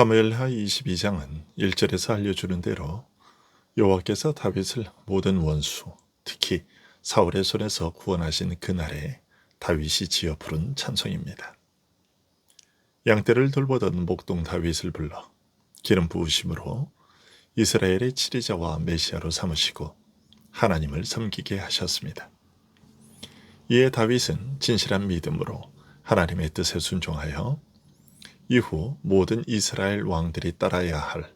사무엘하 22장은 1절에서 알려주는 대로 여호와께서 다윗을 모든 원수, 특히 사울의 손에서 구원하신 그날에 다윗이 지어 부른 찬송입니다. 양떼를 돌보던 목동 다윗을 불러 기름 부으심으로 이스라엘의 치리자와 메시아로 삼으시고 하나님을 섬기게 하셨습니다. 이에 다윗은 진실한 믿음으로 하나님의 뜻에 순종하여 이후 모든 이스라엘 왕들이 따라야 할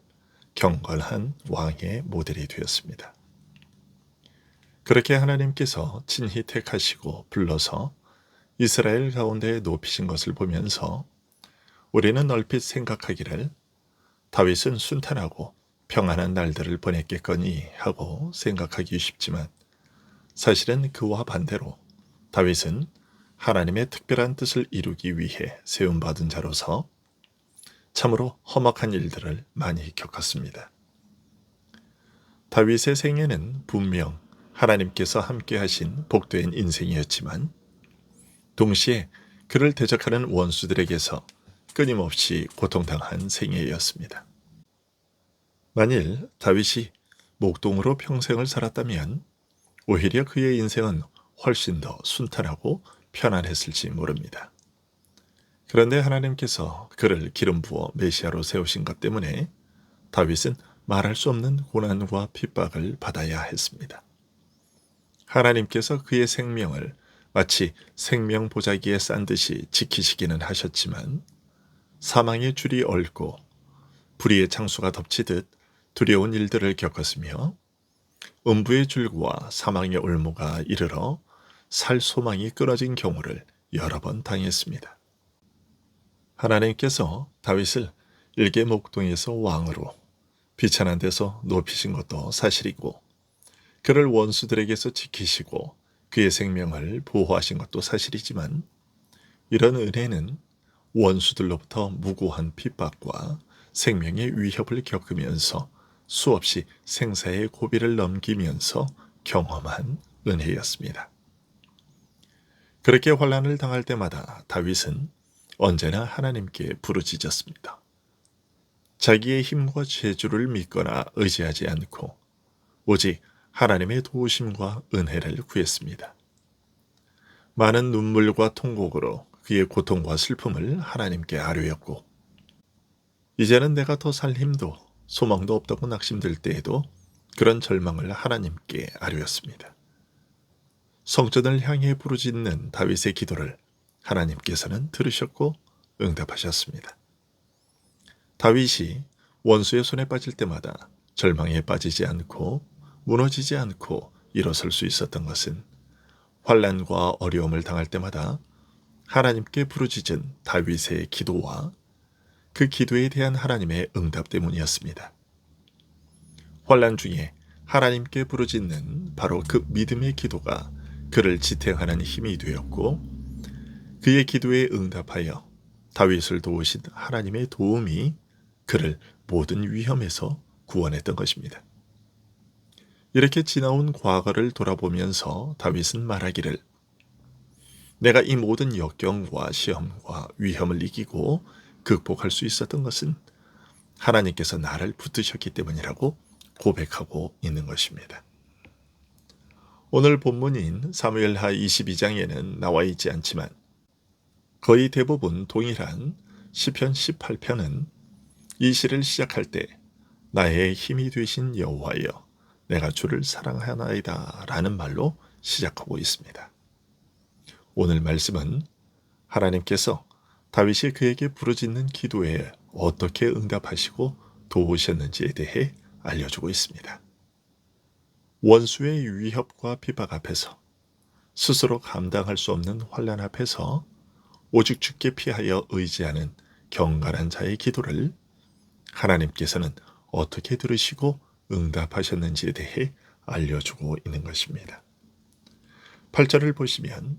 경건한 왕의 모델이 되었습니다. 그렇게 하나님께서 친히 택하시고 불러서 이스라엘 가운데 높이신 것을 보면서 우리는 얼핏 생각하기를 다윗은 순탄하고 평안한 날들을 보냈겠거니 하고 생각하기 쉽지만 사실은 그와 반대로 다윗은 하나님의 특별한 뜻을 이루기 위해 세움받은 자로서 참으로 험악한 일들을 많이 겪었습니다. 다윗의 생애는 분명 하나님께서 함께 하신 복된 인생이었지만 동시에 그를 대적하는 원수들에게서 끊임없이 고통당한 생애였습니다. 만일 다윗이 목동으로 평생을 살았다면 오히려 그의 인생은 훨씬 더 순탄하고 편안했을지 모릅니다. 그런데 하나님께서 그를 기름 부어 메시아로 세우신 것 때문에 다윗은 말할 수 없는 고난과 핍박을 받아야 했습니다. 하나님께서 그의 생명을 마치 생명 보자기에 싼 듯이 지키시기는 하셨지만 사망의 줄이 얽고 불의의 창수가 덮치듯 두려운 일들을 겪었으며 음부의 줄과 사망의 올무가 이르러 살 소망이 끊어진 경우를 여러 번 당했습니다. 하나님께서 다윗을 일개 목동에서 왕으로 비천한 데서 높이신 것도 사실이고 그를 원수들에게서 지키시고 그의 생명을 보호하신 것도 사실이지만 이런 은혜는 원수들로부터 무고한 핍박과 생명의 위협을 겪으면서 수없이 생사의 고비를 넘기면서 경험한 은혜였습니다. 그렇게 환란을 당할 때마다 다윗은 언제나 하나님께 부르짖었습니다. 자기의 힘과 재주를 믿거나 의지하지 않고 오직 하나님의 도우심과 은혜를 구했습니다. 많은 눈물과 통곡으로 그의 고통과 슬픔을 하나님께 아뢰었고 이제는 내가 더 살 힘도 소망도 없다고 낙심될 때에도 그런 절망을 하나님께 아뢰었습니다. 성전을 향해 부르짖는 다윗의 기도를 하나님께서는 들으셨고 응답하셨습니다. 다윗이 원수의 손에 빠질 때마다 절망에 빠지지 않고 무너지지 않고 일어설 수 있었던 것은 환란과 어려움을 당할 때마다 하나님께 부르짖은 다윗의 기도와 그 기도에 대한 하나님의 응답 때문이었습니다. 환란 중에 하나님께 부르짖는 바로 그 믿음의 기도가 그를 지탱하는 힘이 되었고 그의 기도에 응답하여 다윗을 도우신 하나님의 도움이 그를 모든 위험에서 구원했던 것입니다. 이렇게 지나온 과거를 돌아보면서 다윗은 말하기를 내가 이 모든 역경과 시험과 위험을 이기고 극복할 수 있었던 것은 하나님께서 나를 붙드셨기 때문이라고 고백하고 있는 것입니다. 오늘 본문인 사무엘하 22장에는 나와 있지 않지만 거의 대부분 동일한 시편 18편은 이 시를 시작할 때 나의 힘이 되신 여호와여 내가 주를 사랑하나이다 라는 말로 시작하고 있습니다. 오늘 말씀은 하나님께서 다윗이 그에게 부르짖는 기도에 어떻게 응답하시고 도우셨는지에 대해 알려주고 있습니다. 원수의 위협과 비박 앞에서 스스로 감당할 수 없는 환란 앞에서 오직 주께 피하여 의지하는 경건한 자의 기도를 하나님께서는 어떻게 들으시고 응답하셨는지에 대해 알려주고 있는 것입니다. 8절을 보시면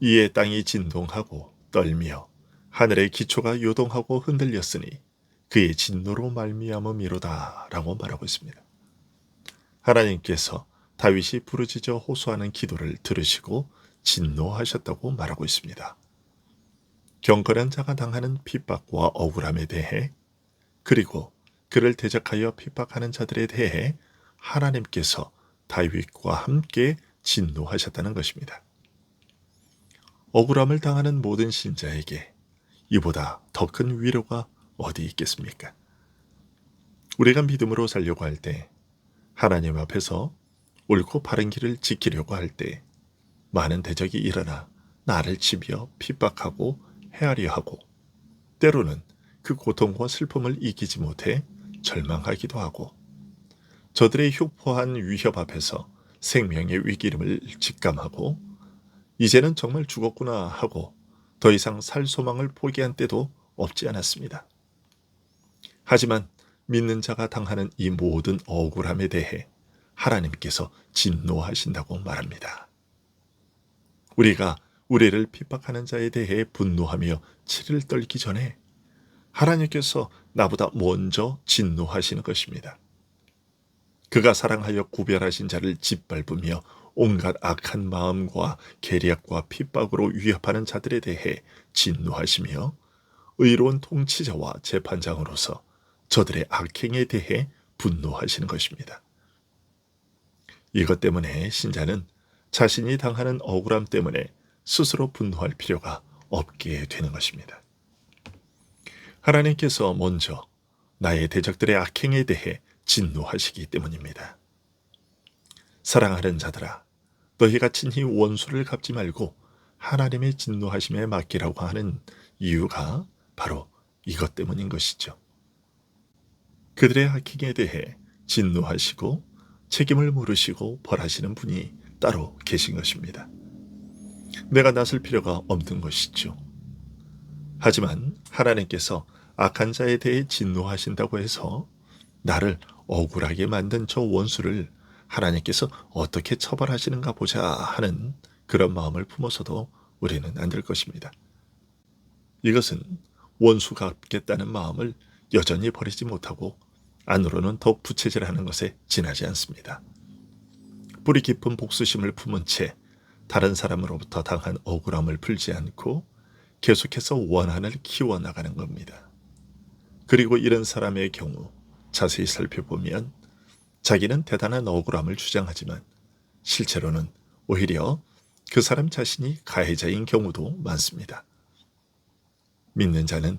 이에 땅이 진동하고 떨며 하늘의 기초가 요동하고 흔들렸으니 그의 진노로 말미암음이로다 라고 말하고 있습니다. 하나님께서 다윗이 부르짖어 호소하는 기도를 들으시고 진노하셨다고 말하고 있습니다. 경건한 자가 당하는 핍박과 억울함에 대해 그리고 그를 대적하여 핍박하는 자들에 대해 하나님께서 다윗과 함께 진노하셨다는 것입니다. 억울함을 당하는 모든 신자에게 이보다 더 큰 위로가 어디 있겠습니까? 우리가 믿음으로 살려고 할 때, 하나님 앞에서 옳고 바른 길을 지키려고 할 때, 많은 대적이 일어나 나를 치며 핍박하고 헤아려 하고, 때로는 그 고통과 슬픔을 이기지 못해 절망하기도 하고, 저들의 흉포한 위협 앞에서 생명의 위기름을 직감하고, 이제는 정말 죽었구나 하고 더 이상 살 소망을 포기한 때도 없지 않았습니다. 하지만 믿는 자가 당하는 이 모든 억울함에 대해 하나님께서 진노하신다고 말합니다. 우리가 우리를 핍박하는 자에 대해 분노하며 치를 떨기 전에 하나님께서 나보다 먼저 진노하시는 것입니다. 그가 사랑하여 구별하신 자를 짓밟으며 온갖 악한 마음과 계략과 핍박으로 위협하는 자들에 대해 진노하시며 의로운 통치자와 재판장으로서 저들의 악행에 대해 분노하시는 것입니다. 이것 때문에 신자는 자신이 당하는 억울함 때문에 스스로 분노할 필요가 없게 되는 것입니다. 하나님께서 먼저 나의 대적들의 악행에 대해 진노하시기 때문입니다. 사랑하는 자들아, 너희가 친히 원수를 갚지 말고 하나님의 진노하심에 맡기라고 하는 이유가 바로 이것 때문인 것이죠. 그들의 악행에 대해 진노하시고 책임을 물으시고 벌하시는 분이 따로 계신 것입니다. 내가 나설 필요가 없는 것이죠. 하지만 하나님께서 악한 자에 대해 진노하신다고 해서 나를 억울하게 만든 저 원수를 하나님께서 어떻게 처벌하시는가 보자 하는 그런 마음을 품어서도 우리는 안 될 것입니다. 이것은 원수 갚겠다는 마음을 여전히 버리지 못하고 안으로는 더욱 부채질하는 것에 지나지 않습니다. 뿌리 깊은 복수심을 품은 채 다른 사람으로부터 당한 억울함을 풀지 않고 계속해서 원한을 키워나가는 겁니다. 그리고 이런 사람의 경우 자세히 살펴보면 자기는 대단한 억울함을 주장하지만 실제로는 오히려 그 사람 자신이 가해자인 경우도 많습니다. 믿는 자는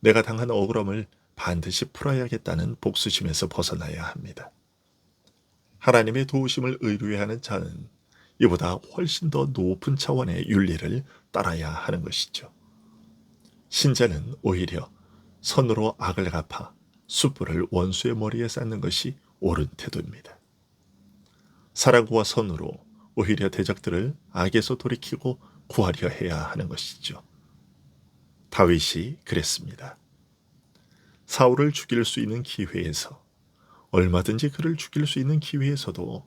내가 당한 억울함을 반드시 풀어야겠다는 복수심에서 벗어나야 합니다. 하나님의 도우심을 의뢰하는 자는 이보다 훨씬 더 높은 차원의 윤리를 따라야 하는 것이죠. 신자는 오히려 선으로 악을 갚아 숯불을 원수의 머리에 쌓는 것이 옳은 태도입니다. 사랑과 선으로 오히려 대적들을 악에서 돌이키고 구하려 해야 하는 것이죠. 다윗이 그랬습니다. 사울을 죽일 수 있는 기회에서 얼마든지 그를 죽일 수 있는 기회에서도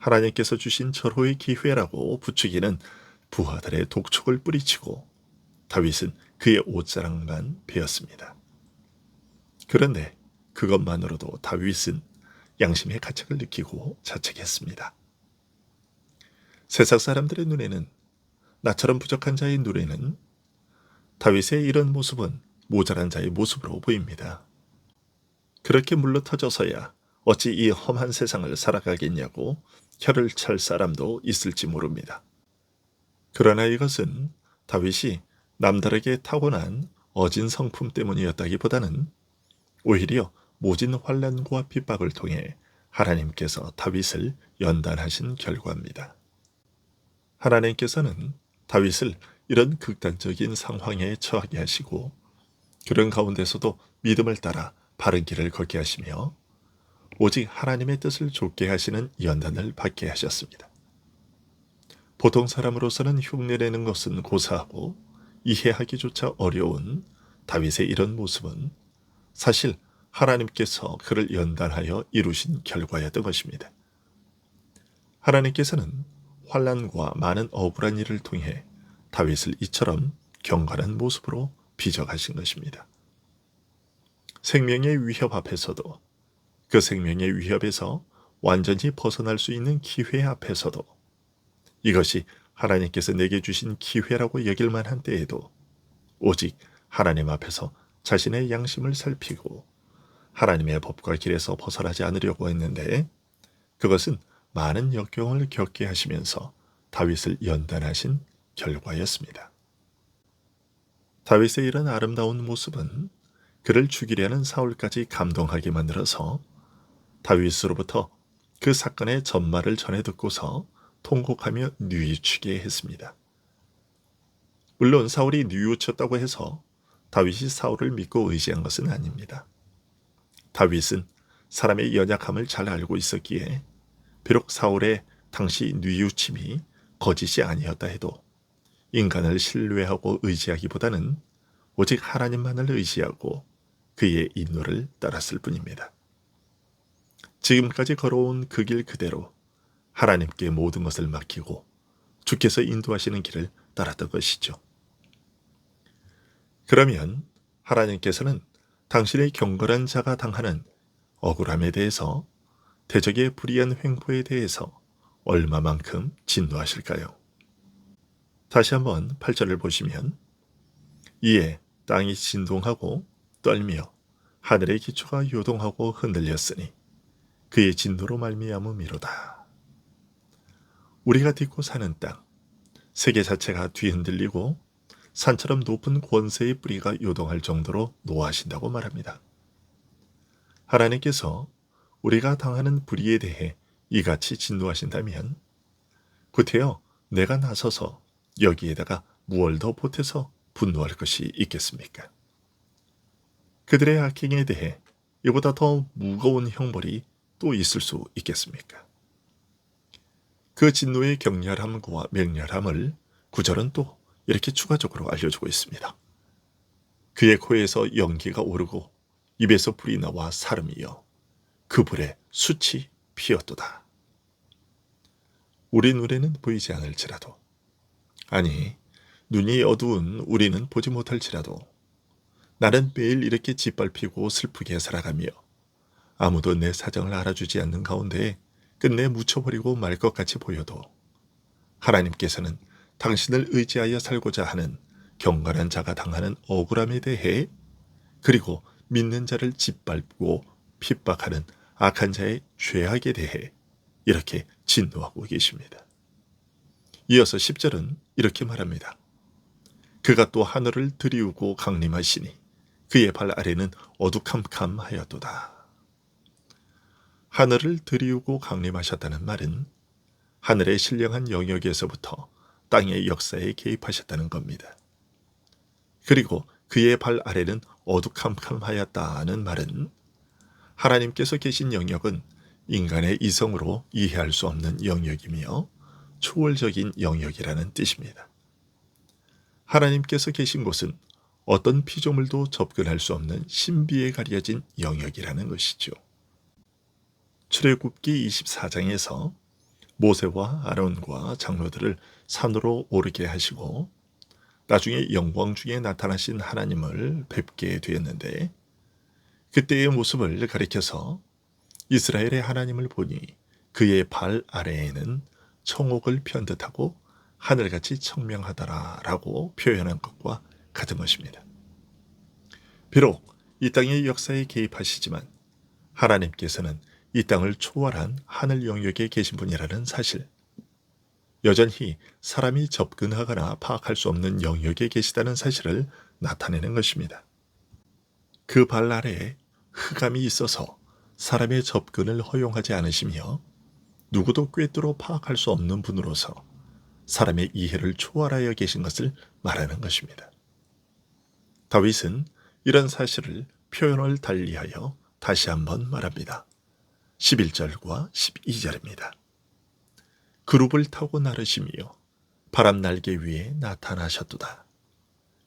하나님께서 주신 절호의 기회라고 부추기는 부하들의 독촉을 뿌리치고 다윗은 그의 옷자락만 베었습니다. 그런데 그것만으로도 다윗은 양심의 가책을 느끼고 자책했습니다. 세상 사람들의 눈에는 나처럼 부족한 자의 눈에는 다윗의 이런 모습은 모자란 자의 모습으로 보입니다. 그렇게 물러터져서야 어찌 이 험한 세상을 살아가겠냐고 혀를 찰 사람도 있을지 모릅니다. 그러나 이것은 다윗이 남다르게 타고난 어진 성품 때문이었다기보다는 오히려 모진 환란과 핍박을 통해 하나님께서 다윗을 연단하신 결과입니다. 하나님께서는 다윗을 이런 극단적인 상황에 처하게 하시고 그런 가운데서도 믿음을 따라 바른 길을 걷게 하시며 오직 하나님의 뜻을 좇게 하시는 연단을 받게 하셨습니다. 보통 사람으로서는 흉내내는 것은 고사하고 이해하기조차 어려운 다윗의 이런 모습은 사실 하나님께서 그를 연단하여 이루신 결과였던 것입니다. 하나님께서는 환란과 많은 억울한 일을 통해 다윗을 이처럼 경건한 모습으로 비적하신 것입니다. 생명의 위협 앞에서도 그 생명의 위협에서 완전히 벗어날 수 있는 기회 앞에서도 이것이 하나님께서 내게 주신 기회라고 여길 만한 때에도 오직 하나님 앞에서 자신의 양심을 살피고 하나님의 법과 길에서 벗어나지 않으려고 했는데 그것은 많은 역경을 겪게 하시면서 다윗을 연단하신 결과였습니다. 다윗의 이런 아름다운 모습은 그를 죽이려는 사울까지 감동하게 만들어서 다윗으로부터 그 사건의 전말을 전해 듣고서 통곡하며 뉘우치게 했습니다. 물론 사울이 뉘우쳤다고 해서 다윗이 사울을 믿고 의지한 것은 아닙니다. 다윗은 사람의 연약함을 잘 알고 있었기에 비록 사울의 당시 뉘우침이 거짓이 아니었다 해도 인간을 신뢰하고 의지하기보다는 오직 하나님만을 의지하고 그의 인도를 따랐을 뿐입니다. 지금까지 걸어온 그 길 그대로 하나님께 모든 것을 맡기고 주께서 인도하시는 길을 따랐던 것이죠. 그러면 하나님께서는 당신의 경건한 자가 당하는 억울함에 대해서 대적의 불의한 횡포에 대해서 얼마만큼 진노하실까요? 다시 한번 8절을 보시면 이에 땅이 진동하고 떨며 하늘의 기초가 요동하고 흔들렸으니 그의 진노로 말미암음이로다. 우리가 딛고 사는 땅, 세계 자체가 뒤흔들리고 산처럼 높은 권세의 뿌리가 요동할 정도로 노하신다고 말합니다. 하나님께서 우리가 당하는 불의에 대해 이같이 진노하신다면 구태여 내가 나서서 여기에다가 무얼 더 보태서 분노할 것이 있겠습니까? 그들의 악행에 대해 이보다 더 무거운 형벌이 또 있을 수 있겠습니까? 그 진노의 격렬함과 맹렬함을 구절은 또 이렇게 추가적으로 알려주고 있습니다. 그의 코에서 연기가 오르고 입에서 불이 나와 사름이여 그 불에 숯이 피었도다. 우리 눈에는 보이지 않을지라도 아니 눈이 어두운 우리는 보지 못할지라도 나는 매일 이렇게 짓밟히고 슬프게 살아가며 아무도 내 사정을 알아주지 않는 가운데 끝내 묻혀버리고 말 것 같이 보여도 하나님께서는 당신을 의지하여 살고자 하는 경건한 자가 당하는 억울함에 대해 그리고 믿는 자를 짓밟고 핍박하는 악한 자의 죄악에 대해 이렇게 진노하고 계십니다. 이어서 10절은 이렇게 말합니다. 그가 또 하늘을 들이우고 강림하시니 그의 발 아래는 어두캄캄하였도다. 하늘을 들이우고 강림하셨다는 말은 하늘의 신령한 영역에서부터 땅의 역사에 개입하셨다는 겁니다. 그리고 그의 발 아래는 어두캄캄하였다는 말은 하나님께서 계신 영역은 인간의 이성으로 이해할 수 없는 영역이며 초월적인 영역이라는 뜻입니다. 하나님께서 계신 곳은 어떤 피조물도 접근할 수 없는 신비에 가려진 영역이라는 것이죠. 출애굽기 24장에서 모세와 아론과 장로들을 산으로 오르게 하시고 나중에 영광 중에 나타나신 하나님을 뵙게 되었는데 그때의 모습을 가리켜서 이스라엘의 하나님을 보니 그의 발 아래에는 청옥을 편 듯하고 하늘같이 청명하더라라고 표현한 것과 같은 것입니다. 비록 이 땅의 역사에 개입하시지만 하나님께서는 이 땅을 초월한 하늘 영역에 계신 분이라는 사실, 여전히 사람이 접근하거나 파악할 수 없는 영역에 계시다는 사실을 나타내는 것입니다. 그 발 아래에 흑암이 있어서 사람의 접근을 허용하지 않으시며 누구도 꿰뚫어 파악할 수 없는 분으로서 사람의 이해를 초월하여 계신 것을 말하는 것입니다. 다윗은 이런 사실을 표현을 달리하여 다시 한번 말합니다. 11절과 12절입니다. 그룹을 타고 나르시며 바람 날개 위에 나타나셨도다.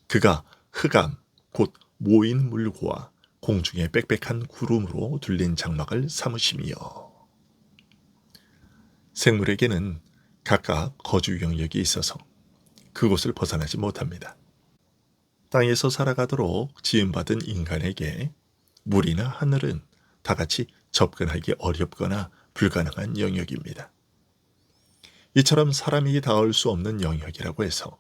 그가 흑암 곧 모인 물과 공중의 빽빽한 구름으로 둘린 장막을 삼으시며 생물에게는 각각 거주 영역이 있어서 그곳을 벗어나지 못합니다. 땅에서 살아가도록 지음받은 인간에게 물이나 하늘은 다 같이 접근하기 어렵거나 불가능한 영역입니다. 이처럼 사람이 닿을 수 없는 영역이라고 해서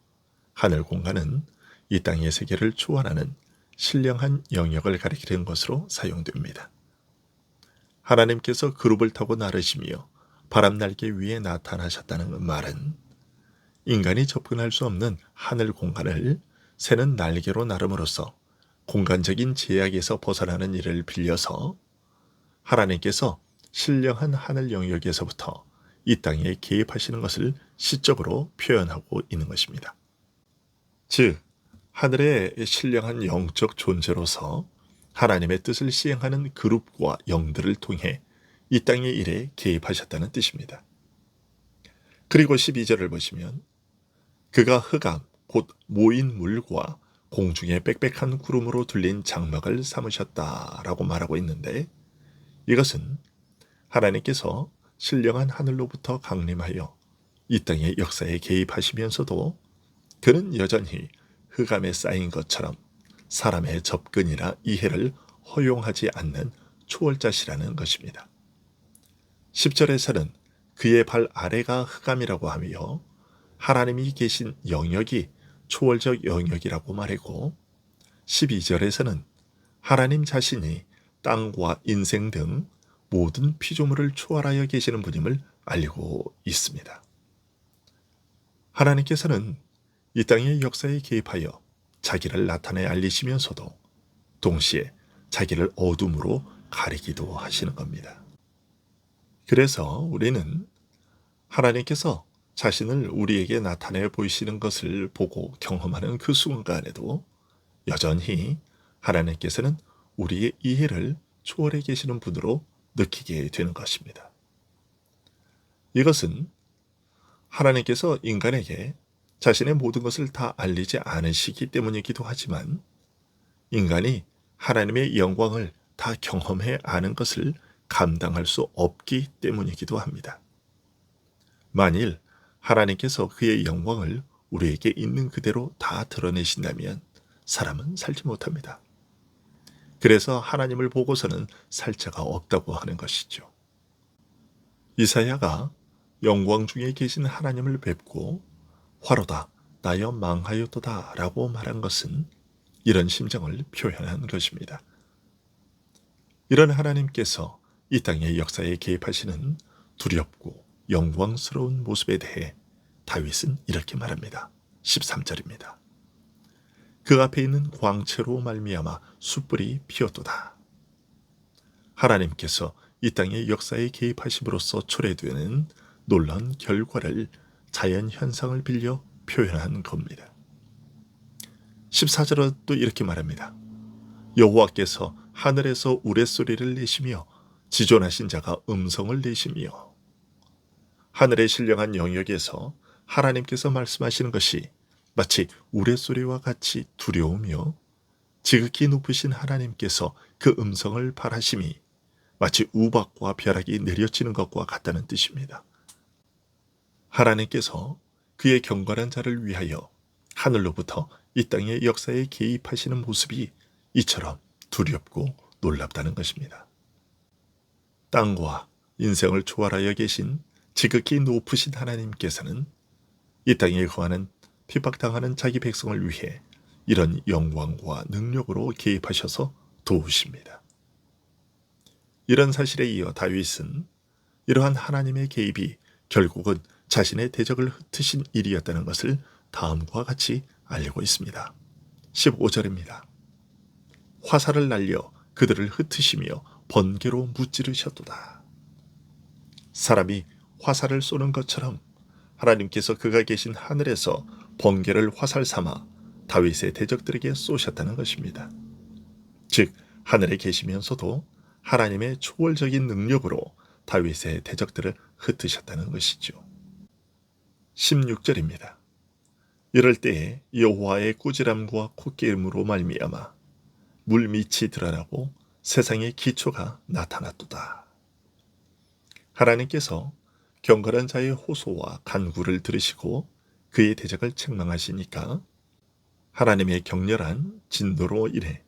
하늘 공간은 이 땅의 세계를 초월하는 신령한 영역을 가리키는 것으로 사용됩니다. 하나님께서 그룹을 타고 나르시며 바람 날개 위에 나타나셨다는 말은 인간이 접근할 수 없는 하늘 공간을 새는 날개로 나름으로써 공간적인 제약에서 벗어나는 일을 빌려서 하나님께서 신령한 하늘 영역에서부터 이 땅에 개입하시는 것을 시적으로 표현하고 있는 것입니다. 즉, 하늘의 신령한 영적 존재로서 하나님의 뜻을 시행하는 그룹과 영들을 통해 이 땅의 일에 개입하셨다는 뜻입니다. 그리고 12절을 보시면 그가 흑암, 곧 모인 물과 공중에 빽빽한 구름으로 둘린 장막을 삼으셨다라고 말하고 있는데 이것은 하나님께서 신령한 하늘로부터 강림하여 이 땅의 역사에 개입하시면서도 그는 여전히 흑암에 쌓인 것처럼 사람의 접근이나 이해를 허용하지 않는 초월자시라는 것입니다. 10절에서는 그의 발 아래가 흑암이라고 하며 하나님이 계신 영역이 초월적 영역이라고 말했고 12절에서는 하나님 자신이 땅과 인생 등 모든 피조물을 초월하여 계시는 분임을 알리고 있습니다. 하나님께서는 이 땅의 역사에 개입하여 자기를 나타내 알리시면서도 동시에 자기를 어둠으로 가리기도 하시는 겁니다. 그래서 우리는 하나님께서 자신을 우리에게 나타내 보이시는 것을 보고 경험하는 그 순간에도 여전히 하나님께서는 우리의 이해를 초월해 계시는 분으로 느끼게 되는 것입니다. 이것은 하나님께서 인간에게 자신의 모든 것을 다 알리지 않으시기 때문이기도 하지만 인간이 하나님의 영광을 다 경험해 아는 것을 감당할 수 없기 때문이기도 합니다. 만일 하나님께서 그의 영광을 우리에게 있는 그대로 다 드러내신다면 사람은 살지 못합니다. 그래서 하나님을 보고서는 살 자가 없다고 하는 것이죠. 이사야가 영광 중에 계신 하나님을 뵙고 화로다 나여 망하였도다 라고 말한 것은 이런 심정을 표현한 것입니다. 이런 하나님께서 이 땅의 역사에 개입하시는 두렵고 영광스러운 모습에 대해 다윗은 이렇게 말합니다. 13절입니다. 그 앞에 있는 광채로 말미암아 숯불이 피었도다. 하나님께서 이 땅의 역사에 개입하심으로써 초래되는 놀라운 결과를 자연 현상을 빌려 표현한 겁니다. 14절은 또 이렇게 말합니다. 여호와께서 하늘에서 우레소리를 내시며 지존하신 자가 음성을 내시며 하늘의 신령한 영역에서 하나님께서 말씀하시는 것이 마치 우레소리와 같이 두려우며 지극히 높으신 하나님께서 그 음성을 바라심이 마치 우박과 벼락이 내려치는 것과 같다는 뜻입니다. 하나님께서 그의 경건한 자를 위하여 하늘로부터 이 땅의 역사에 개입하시는 모습이 이처럼 두렵고 놀랍다는 것입니다. 땅과 인생을 초월하여 계신 지극히 높으신 하나님께서는 이 땅에 거하는 핍박당하는 자기 백성을 위해 이런 영광과 능력으로 개입하셔서 도우십니다. 이런 사실에 이어 다윗은 이러한 하나님의 개입이 결국은 자신의 대적을 흩으신 일이었다는 것을 다음과 같이 알리고 있습니다. 15절입니다. 화살을 날려 그들을 흩으시며 번개로 무찌르셨도다. 사람이 화살을 쏘는 것처럼 하나님께서 그가 계신 하늘에서 번개를 화살 삼아 다윗의 대적들에게 쏘셨다는 것입니다. 즉 하늘에 계시면서도 하나님의 초월적인 능력으로 다윗의 대적들을 흩으셨다는 것이죠. 16절입니다. 이럴 때에 여호와의 꾸지람과 콧기름으로 말미암아 물밑이 드러나고 세상의 기초가 나타났도다. 하나님께서 경건한 자의 호소와 간구를 들으시고 그의 대적을 책망하시니까 하나님의 격렬한 진노로 인해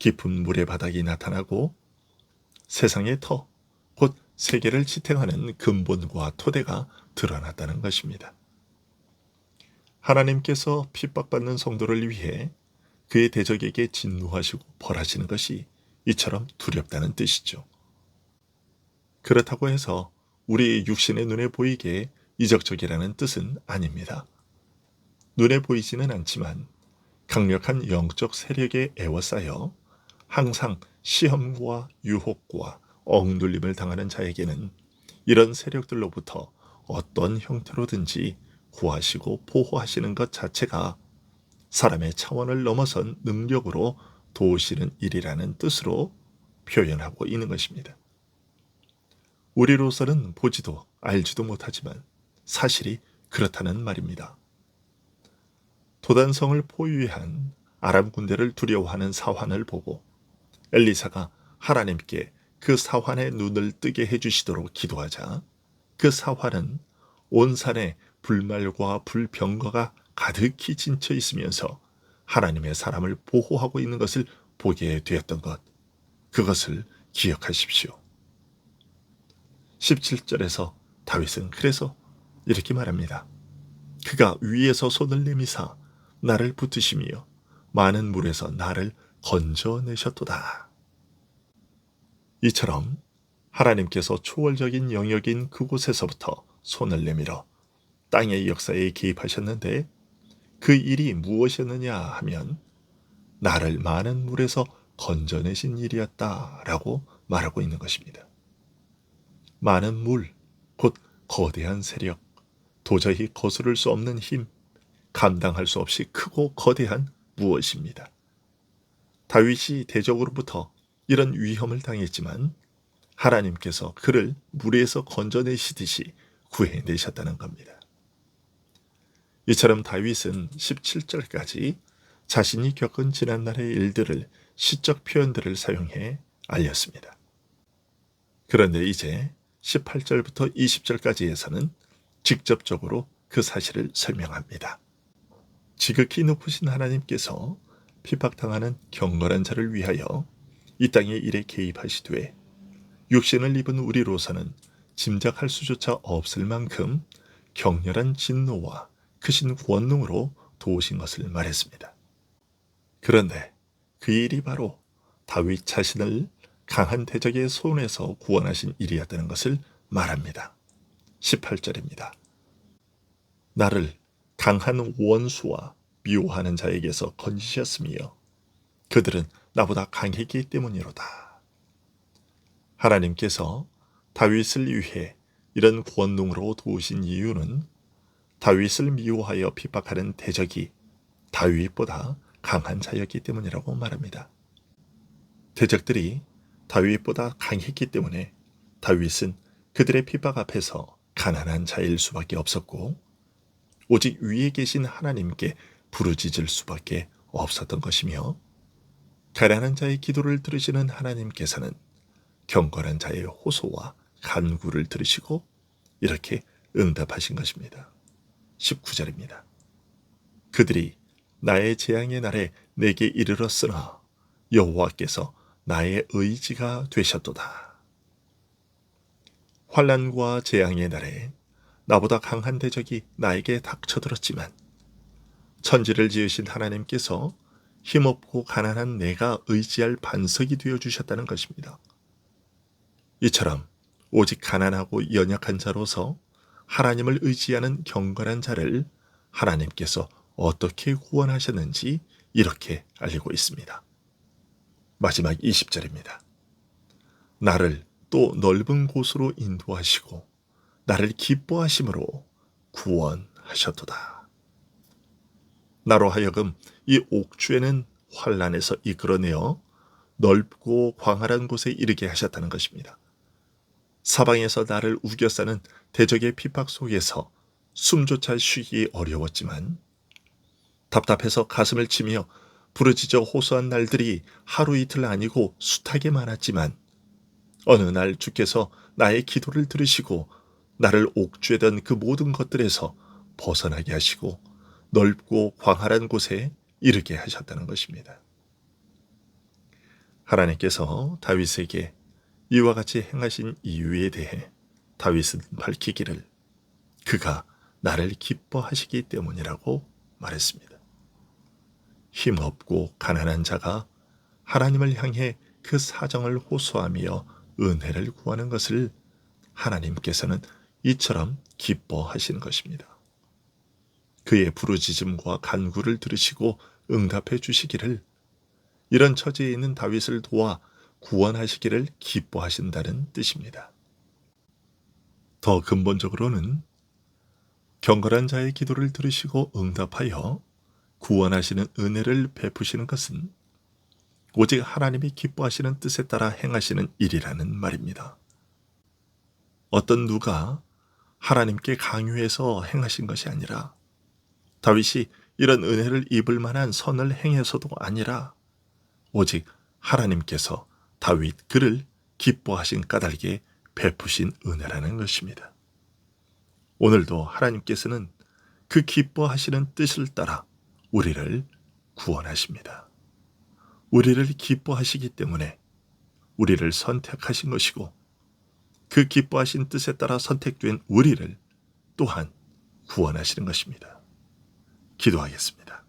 깊은 물의 바닥이 나타나고 세상의 터, 곧 세계를 지탱하는 근본과 토대가 드러났다는 것입니다. 하나님께서 핍박받는 성도를 위해 그의 대적에게 진노하시고 벌하시는 것이 이처럼 두렵다는 뜻이죠. 그렇다고 해서 우리 육신의 눈에 보이게 이적적이라는 뜻은 아닙니다. 눈에 보이지는 않지만 강력한 영적 세력에 애워싸여 항상 시험과 유혹과 억눌림을 당하는 자에게는 이런 세력들로부터 어떤 형태로든지 구하시고 보호하시는 것 자체가 사람의 차원을 넘어선 능력으로 도우시는 일이라는 뜻으로 표현하고 있는 것입니다. 우리로서는 보지도 알지도 못하지만 사실이 그렇다는 말입니다. 도단성을 포위한 아람 군대를 두려워하는 사환을 보고 엘리사가 하나님께 그 사환의 눈을 뜨게 해주시도록 기도하자 그 사환은 온 산에 불말과 불병거가 가득히 진쳐 있으면서 하나님의 사람을 보호하고 있는 것을 보게 되었던 것. 그것을 기억하십시오. 17절에서 다윗은 그래서 이렇게 말합니다. 그가 위에서 손을 내미사 나를 붙으시며 많은 물에서 나를 건져내셨도다. 이처럼 하나님께서 초월적인 영역인 그곳에서부터 손을 내밀어 땅의 역사에 개입하셨는데 그 일이 무엇이었느냐 하면 나를 많은 물에서 건져내신 일이었다라고 말하고 있는 것입니다. 많은 물, 곧 거대한 세력, 도저히 거스를 수 없는 힘, 감당할 수 없이 크고 거대한 무엇입니다. 다윗이 대적으로부터 이런 위험을 당했지만 하나님께서 그를 물에서 건져내시듯이 구해내셨다는 겁니다. 이처럼 다윗은 17절까지 자신이 겪은 지난날의 일들을 시적 표현들을 사용해 알렸습니다. 그런데 이제 18절부터 20절까지에서는 직접적으로 그 사실을 설명합니다. 지극히 높으신 하나님께서 핍박당하는 경건한 자를 위하여 이 땅의 일에 개입하시되 육신을 입은 우리로서는 짐작할 수조차 없을 만큼 격렬한 진노와 크신 권능으로 도우신 것을 말했습니다. 그런데 그 일이 바로 다윗 자신을 강한 대적의 손에서 구원하신 일이었다는 것을 말합니다. 18절입니다. 나를 강한 원수와 미워하는 자에게서 건지셨으며 그들은 나보다 강했기 때문이로다. 하나님께서 다윗을 위해 이런 권능으로 도우신 이유는 다윗을 미워하여 핍박하는 대적이 다윗보다 강한 자였기 때문이라고 말합니다. 대적들이 다윗보다 강했기 때문에 다윗은 그들의 핍박 앞에서 가난한 자일 수밖에 없었고 오직 위에 계신 하나님께 부르짖을 수밖에 없었던 것이며 가난한 자의 기도를 들으시는 하나님께서는 경건한 자의 호소와 간구를 들으시고 이렇게 응답하신 것입니다. 19절입니다. 그들이 나의 재앙의 날에 내게 이르렀으나 여호와께서 나의 의지가 되셨도다. 환란과 재앙의 날에 나보다 강한 대적이 나에게 닥쳐들었지만 천지를 지으신 하나님께서 힘없고 가난한 내가 의지할 반석이 되어 주셨다는 것입니다. 이처럼 오직 가난하고 연약한 자로서 하나님을 의지하는 경건한 자를 하나님께서 어떻게 구원하셨는지 이렇게 알리고 있습니다. 마지막 20절입니다. 나를 또 넓은 곳으로 인도하시고 나를 기뻐하심으로 구원하셨도다. 나로 하여금 이 옥주에는 환란에서 이끌어내어 넓고 광활한 곳에 이르게 하셨다는 것입니다. 사방에서 나를 우겨싸는 대적의 핍박 속에서 숨조차 쉬기 어려웠지만 답답해서 가슴을 치며 부르짖어 호소한 날들이 하루 이틀 아니고 숱하게 많았지만 어느 날 주께서 나의 기도를 들으시고 나를 옥죄던 그 모든 것들에서 벗어나게 하시고 넓고 광활한 곳에 이르게 하셨다는 것입니다. 하나님께서 다윗에게 이와 같이 행하신 이유에 대해 다윗은 밝히기를 그가 나를 기뻐하시기 때문이라고 말했습니다. 힘없고 가난한 자가 하나님을 향해 그 사정을 호소하며 은혜를 구하는 것을 하나님께서는 이처럼 기뻐하시는 것입니다. 그의 부르짖음과 간구를 들으시고 응답해 주시기를 이런 처지에 있는 다윗을 도와 구원하시기를 기뻐하신다는 뜻입니다. 더 근본적으로는 경건한 자의 기도를 들으시고 응답하여 구원하시는 은혜를 베푸시는 것은 오직 하나님이 기뻐하시는 뜻에 따라 행하시는 일이라는 말입니다. 어떤 누가 하나님께 강요해서 행하신 것이 아니라 다윗이 이런 은혜를 입을 만한 선을 행해서도 아니라 오직 하나님께서 다윗 그를 기뻐하신 까닭에 베푸신 은혜라는 것입니다. 오늘도 하나님께서는 그 기뻐하시는 뜻을 따라 우리를 구원하십니다. 우리를 기뻐하시기 때문에 우리를 선택하신 것이고 그 기뻐하신 뜻에 따라 선택된 우리를 또한 구원하시는 것입니다. 기도하겠습니다.